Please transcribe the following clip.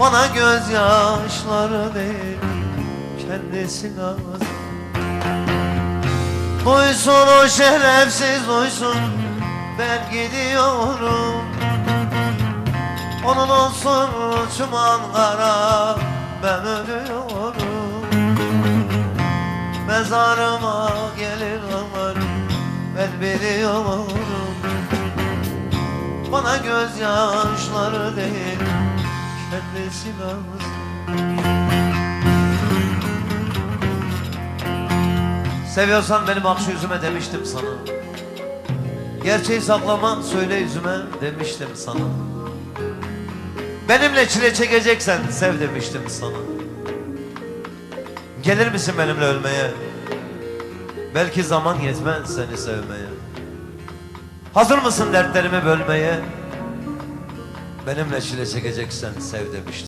Bana gözyaşları değil Kendisi lazım. Duysun o şerefsiz duysun Ben gidiyorum. Onun olsun çuman kara Ben ölüyorum. Mezarıma gelir onlar Ben biliyorum. Bana gözyaşları değil Kendisi lazım Seviyorsan benim akşı yüzüme demiştim sana. Gerçeği saklama söyle yüzüme demiştim sana. Benimle çile çekeceksen sev demiştim sana. Gelir misin benimle ölmeye? Belki zaman yetmez seni sevmeye. Hazır mısın dertlerimi bölmeye Benimle çile çekeceksen sev demiştim